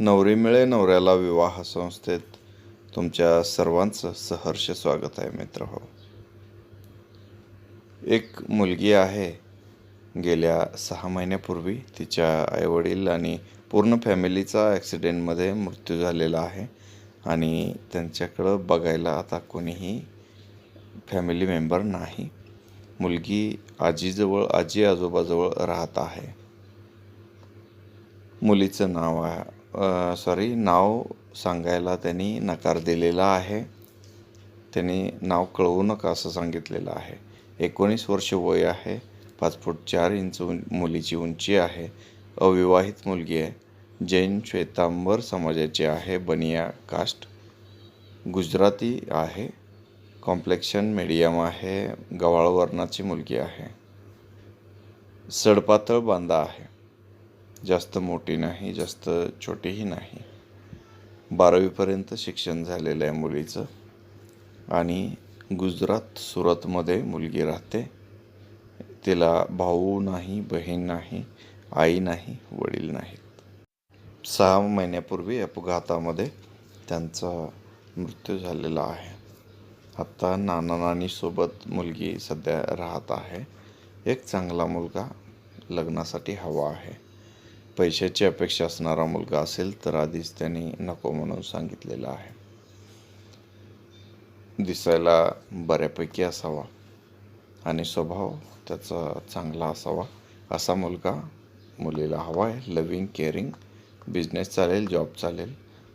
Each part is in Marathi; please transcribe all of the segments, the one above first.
नवरी मिळे नवऱ्याला विवाह संस्थेत तुमच्या सर्वांचं सहर्ष स्वागत आहे मित्र हो. एक मुलगी आहे. गेल्या सहा महिन्यापूर्वी तिच्या आईवडील आणि पूर्ण फॅमिलीचा ॲक्सिडेंटमध्ये मृत्यू झालेला आहे आणि त्यांच्याकडं बघायला आता कोणीही फॅमिली मेंबर नाही. मुलगी आजीजवळ आजी आजोबाजवळ राहत आहे. मुलीचं नाव आहे सॉरी नाव सांगायला त्यांनी नकार दिलेला आहे. त्यांनी नाव कळवू नका असं सांगितलेलं आहे. एकोणीस वर्ष वय आहे. पाच फूट चार इंच उं मुलीची उंची आहे. अविवाहित मुलगी आहे. जैन श्वेतांबर समाजाची आहे. बनिया कास्ट. गुजराती आहे. कॉम्प्लेक्शन मीडियम आहे. गवाळवर्णाची मुलगी आहे. सडपातळ बांधा आहे. जास्त मोठी नाही जास्त छोटीही नाही. बारावीपर्यंत शिक्षण झालेलं आहे मुलीचं. आणि गुजरात सुरतमध्ये मुलगी राहते. तिला भाऊ नाही बहीण नाही आई नाही वडील नाहीत. सहा महिन्यापूर्वी अपघातामध्ये त्यांचा मृत्यू झालेला आहे. आत्ता नाना नानीसोबत मुलगी सध्या राहत आहे. एक चांगला मुलगा लग्नासाठी हवा आहे. पैशाची अपेक्षा असणारा मुलगा असेल तर आधीच त्यांनी नको म्हणून सांगितलेलं आहे. दिसायला बऱ्यापैकी असावा आणि स्वभाव त्याचा चांगला असावा. असा मुलगा मुलीला हवा आहे लविंग केअरिंग बिझनेस चालेल जॉब चालेल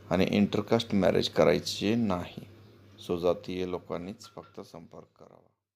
आणि इंटरकास्ट मॅरेज करायची नाही. सुजातीय लोकांनीच फक्त संपर्क करावा.